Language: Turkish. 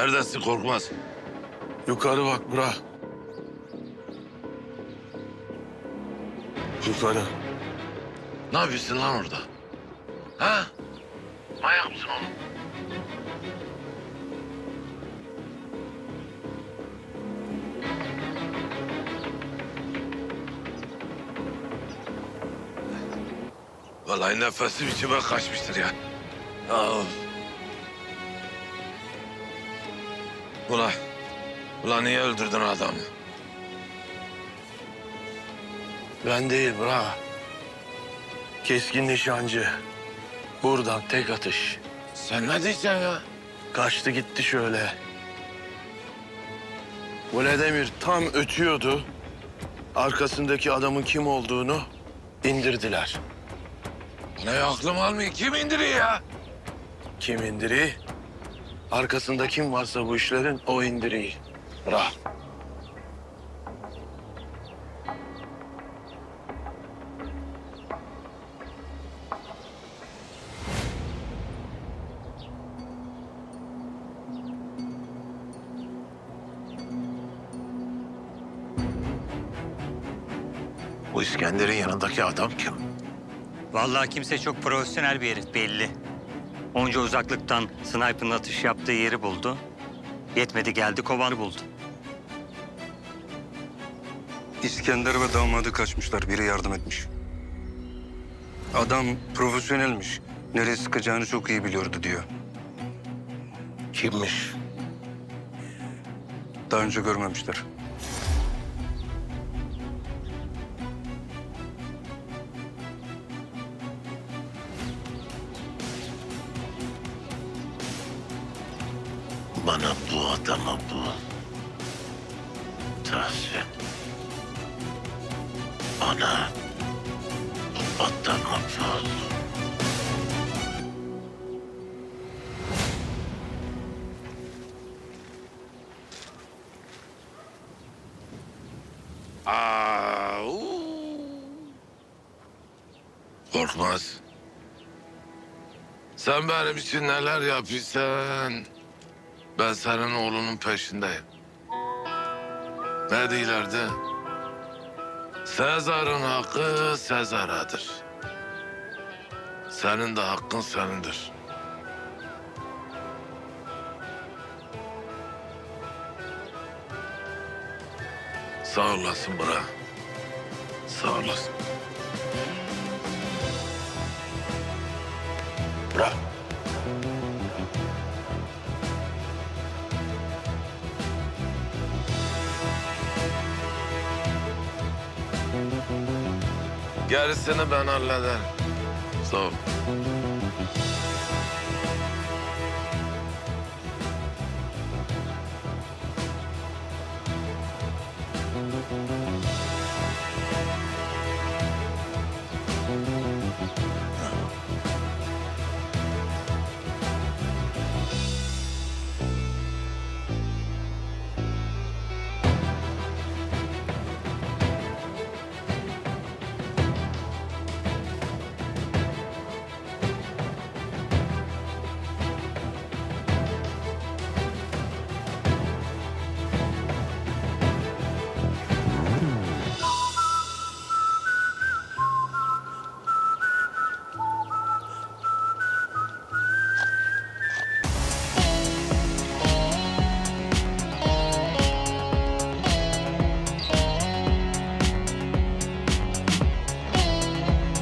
Neredesin korkmaz? Yukarı bak bura. Yukarı. Ne yapıyorsun lan orada? Ha? Manyak mısın oğlum? Vallahi nefesim içime kaçmıştır ya. Ya. Ula, ula niye öldürdün adamı? Ben değil bura. Keskin nişancı. Buradan tek atış. Sen ne diyeceksin ya? Kaçtı gitti şöyle. Vladimir tam ötüyordu. Arkasındaki adamın kim olduğunu indirdiler. Ne aklım almıyor. Kim indiriyor ya? Kim indiri? Arkasında kim varsa bu işlerin o indiriyi. Bra. Bu İskender'in yanındaki adam kim? Vallahi kimse çok profesyonel bir herif belli. Onca uzaklıktan sniper'ın atış yaptığı yeri buldu. Yetmedi geldi kovanı buldu. İskender ve damadı kaçmışlar. Biri yardım etmiş. Adam profesyonelmiş. Nereye sıkacağını çok iyi biliyordu diyor. Kimmiş? Daha önce görmemişler. Bana bu adamı bu. Tahsin. Bana bu adamı bul. Korkmaz. Sen benim için neler yapıyorsan ben senin oğlunun peşindeyim. Ne diyorlardı? Sezar'ın hakkı Sezar'adır. Senin de hakkın senindir. Sağ olasın bra. Sağ olasın. Bra. Gerisini ben hallederim. Sağ ol.